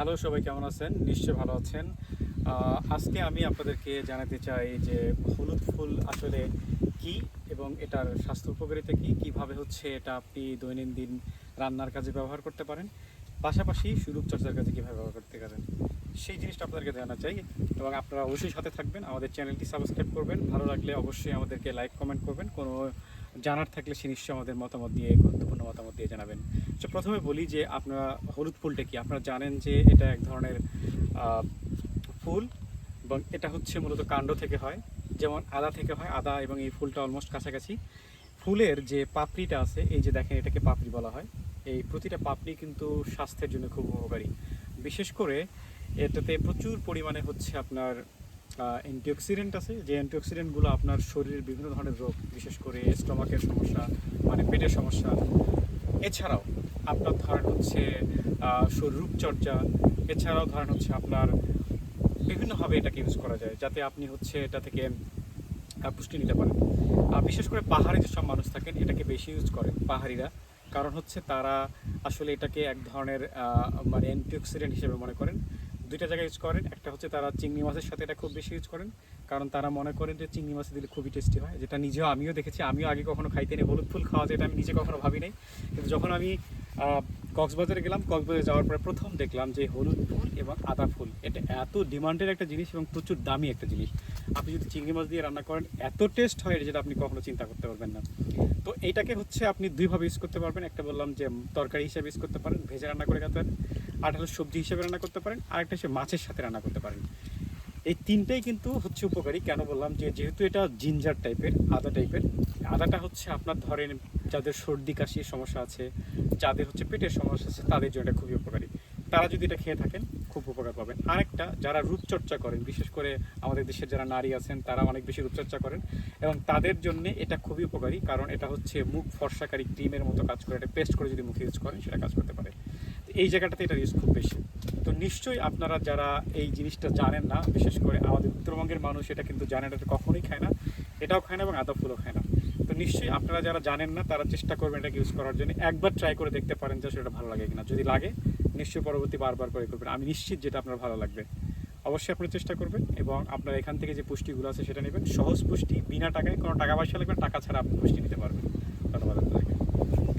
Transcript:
Hello সবাই কেমন আছেন? নিশ্চয় ভালো আছেন। আজকে আমি আপনাদেরকে জানাতে চাই যে হলুদ ফুল আসলে কি এবং এটার স্বাস্থ্য উপকারিতা কি? কীভাবে হচ্ছে এটা আপনি দৈনন্দিন রান্নার কাজে ব্যবহার করতে পারেন? পাশাপাশি সুরূপ চর্চার কাজে কীভাবে ব্যবহার করতে পারেন? সেই জিনিসটা আপনাদেরকে জানা চাই এবং আপনারা অবশ্যই সাথে থাকবেন। আমাদের চ্যানেলটি সাবস্ক্রাইব করবেন। ভালো লাগলে অবশ্যই আমাদেরকে লাইক, কমেন্ট করবেন। কোনো জানার থাকলে সে নিশ্চয়ই আমাদের মতামত দিয়ে, গুরুত্বপূর্ণ মতামত দিয়ে জানাবেন। তো প্রথমে বলি যে আপনারা হলুদ ফুলটা কি? আপনারা জানেন যে এটা এক ধরনের ফুল এবং এটা হচ্ছে মূলত কাণ্ড থেকে হয়। যেমন আদা থেকে হয়, আদা এবং এই ফুলটা অলমোস্ট কাছাকাছি। ফুলের যে পাপড়িটা আছে, এই যে দেখেন এটাকে পাপড়ি বলা হয়। এই প্রতিটা পাপড়ি কিন্তু স্বাস্থ্যের জন্য খুব উপকারী। বিশেষ করে এটাতে প্রচুর পরিমাণে হচ্ছে আপনার অ্যান্টিঅক্সিডেন্ট আছে, যে অ্যান্টিঅক্সিডেন্টগুলো আপনার শরীরের বিভিন্ন ধরনের রোগ, বিশেষ করে স্টমাকের সমস্যা মানে পেটের সমস্যা। এছাড়াও আপনার ধরেন হচ্ছে রূপচর্চা, এছাড়াও ধরেন হচ্ছে আপনার বিভিন্নভাবে এটাকে ইউজ করা যায়, যাতে আপনি হচ্ছে এটা থেকে পুষ্টি নিতে পারেন। আর বিশেষ করে পাহাড়ে যেসব মানুষ থাকেন, এটাকে বেশি ইউজ করেন পাহাড়িরা। কারণ হচ্ছে তারা আসলে এটাকে এক ধরনের মানে অ্যান্টিঅক্সিডেন্ট হিসেবে মনে করেন। দুইটা জায়গায় ইউজ করেন। একটা হচ্ছে তারা চিংড়ি মাছের সাথে এটা খুব বেশি ইউজ করেন, কারণ তারা মনে করেন যে চিংড়ি মাছ দিলে খুবই টেস্টি হয়, যেটা নিজেও আমিও দেখেছি। আমিও আগে কখনো খাইতে নেই, হলুদ ফুল খাওয়া যেটা আমি নিজে কখনো ভাবি নাই। কিন্তু যখন আমি কক্সবাজারে গেলাম, কক্সবাজারে যাওয়ার পরে প্রথম দেখলাম যে হলুদ ফুল এবং আদা ফুল, এটা এত ডিমান্ডের একটা জিনিস এবং প্রচুর দামি একটা জিনিস। আপনি যদি চিংড়ি মাছ দিয়ে রান্না করেন, এত টেস্ট হয় যেটা আপনি কখনো চিন্তা করতে পারবেন না। তো এইটাকে হচ্ছে আপনি দুইভাবে ইউজ করতে পারবেন। একটা বললাম যে তরকারি হিসাবে ইউজ করতে পারেন, ভেজে রান্না করে খেতে পারেন আর হলো সবজি হিসেবে রান্না করতে পারেন, আরেকটা হচ্ছে মাছের সাথে রান্না করতে পারেন। এই তিনটাই কিন্তু হচ্ছে উপকারী। কেন বললাম যে যেহেতু এটা জিঞ্জার টাইপের আদা টাইপের আদাটা হচ্ছে আপনার ধরেন যাদের সর্দি, কাশির সমস্যা আছে, যাদের হচ্ছে পেটের সমস্যা আছে, তাদের জন্য এটা খুবই উপকারী। তারা যদি এটা খেয়ে থাকেন, খুব উপকার পাবেন। আরেকটা, যারা রূপচর্চা করেন, বিশেষ করে আমাদের দেশের যারা নারী আছেন, তারা অনেক বেশি রূপচর্চা করেন এবং তাদের জন্য এটা খুবই উপকারী, কারণ এটা হচ্ছে মুখ ফর্সাকারী ক্রিমের মতো কাজ করে, এটা পেস্ট করে যদি মুখে ইউজ করেন, সেটা কাজ করতে পারে। এই জায়গাটাতে এটা ইউজ খুব বেশি। তো নিশ্চয়ই আপনারা যারা এই জিনিসটা জানেন না, বিশেষ করে আমাদের উত্তরবঙ্গের মানুষ এটা কিন্তু জানে এটা কখনোই খায় না, এটাও খায় না এবং আদা ফুলও খায় না। তো নিশ্চয়ই আপনারা যারা জানেন না, তারা চেষ্টা করবেন এটাকে ইউজ করার জন্য। একবার ট্রাই করে দেখতে পারেন যে সেটা ভালো লাগে কিনা। যদি লাগে নিশ্চয়ই পরবর্তী বারবার করে করবেন। আমি নিশ্চিত যেটা আপনার ভালো লাগবে। অবশ্যই আপনারা চেষ্টা করবেন এবং আপনার এখান থেকে যে পুষ্টিগুলো আছে সেটা নেবেন। সহজ পুষ্টি, বিনা টাকায় কোনো টাকা পয়সা লাগবে টাকা ছাড়া আপনি পুষ্টি নিতে পারবেন। ধন্যবাদ।